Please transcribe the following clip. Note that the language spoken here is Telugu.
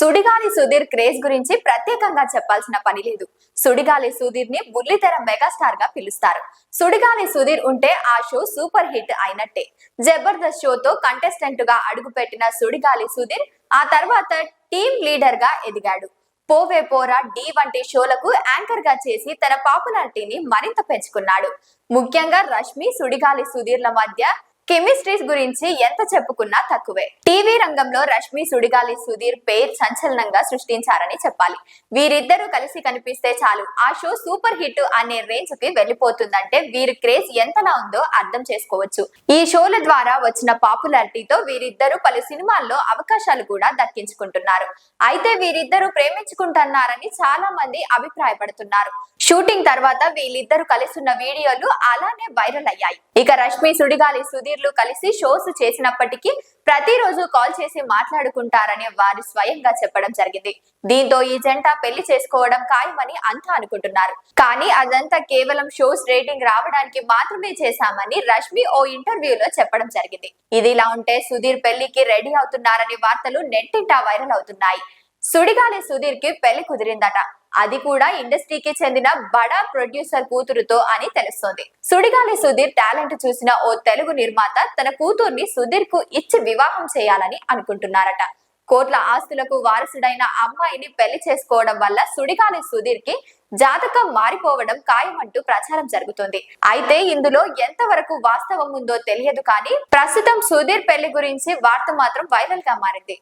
సుడిగాలి సుధీర్ క్రేజ్ గురించి ప్రత్యేకంగా చెప్పాల్సిన పని లేదు. సుడిగాలి సుధీర్ని బుల్లితెర మెగాస్టార్గా పిలుస్తారు. సుడిగాలి సుధీర్ ఉంటే ఆ షో సూపర్ హిట్ అయినట్టే. జబర్దస్త్ షోతో కంటెస్టెంట్గా అడుగుపెట్టిన సుడిగాలి సుధీర్ ఆ తర్వాత టీమ్ లీడర్గా ఎదిగాడు. పోవే పోరా డి వంటి షోలకు యాంకర్గా చేసి తన పాపులారిటీని మరింత పెంచుకున్నాడు. ముఖ్యంగా రష్మి సుడిగాలి సుధీర్ల మధ్య కెమిస్ట్రీస్ గురించి ఎంత చెప్పుకున్నా తక్కువే. టీవీ రంగంలో రష్మి సుడిగాలి సుధీర్ పేర్ సంచలనంగా సృష్టించారని చెప్పాలి. వీరిద్దరూ కలిసి కనిపిస్తే చాలు. ఆ షో సూపర్ హిట్ అనే రేంజ్కి వెళ్ళిపోతుందంటే వీరి క్రేజ్ ఎంతలా ఉందో అర్థం చేసుకోవచ్చు. ఈ షోల ద్వారా వచ్చిన పాపులారిటీతో వీరిద్దరూ పలు సినిమాల్లో అవకాశాలు కూడా దక్కించుకుంటున్నారు. అయితే వీరిద్దరూ ప్రేమించుకుంటున్నారని చాలా మంది అభిప్రాయపడుతున్నారు. షూటింగ్ తర్వాత వీళ్ళిద్దరూ కలిసి ఉన్న వీడియోలు అలానే వైరల్ అయ్యాయి. ఇక రష్మి సుడిగాలి సుధీర్ సుధీర్లు కలిసి షోస్ చేసినప్పటికీ ప్రతిరోజు కాల్ చేసి మాట్లాడుకుంటారని వారు స్వయంగా చెప్పడం జరిగింది. దీంతో ఈ జంట పెళ్ళి చేసుకోవడం ఖాయమని అంతా అనుకుంటున్నారు. కానీ అదంతా కేవలం షోస్ రేటింగ్ రావడానికి మాత్రమే చేశామని రష్మి ఓ ఇంటర్వ్యూలో చెప్పడం జరిగింది. ఇది ఇలా ఉంటే సుధీర్ పెళ్ళికి రెడీ అవుతున్నారని వార్తలు నెట్టింటా వైరల్ అవుతున్నాయి. సుడిగాలి సుధీర్కి పెళ్ళి కుదిరిందట. అది కూడా ఇండస్ట్రీకి చెందిన బడా ప్రొడ్యూసర్ కూతురుతో అని తెలుస్తోంది. సుడిగాలి సుధీర్ టాలెంట్ చూసిన ఓ తెలుగు నిర్మాత తన కూతుర్ని సుధీర్కు ఇచ్చి వివాహం చేయాలని అనుకుంటున్నారట. కోట్ల ఆస్తులకు వారసుడైన అమ్మాయిని పెళ్ళి చేసుకోవడం వల్ల సుడిగాలి సుధీర్కి జాతకం మారిపోవడం ఖాయమంటూ ప్రచారం జరుగుతుంది. అయితే ఇందులో ఎంతవరకు వాస్తవం ఉందో తెలియదు కానీ ప్రస్తుతం సుధీర్ పెళ్ళి గురించి వార్త మాత్రం వైరల్గా మారింది.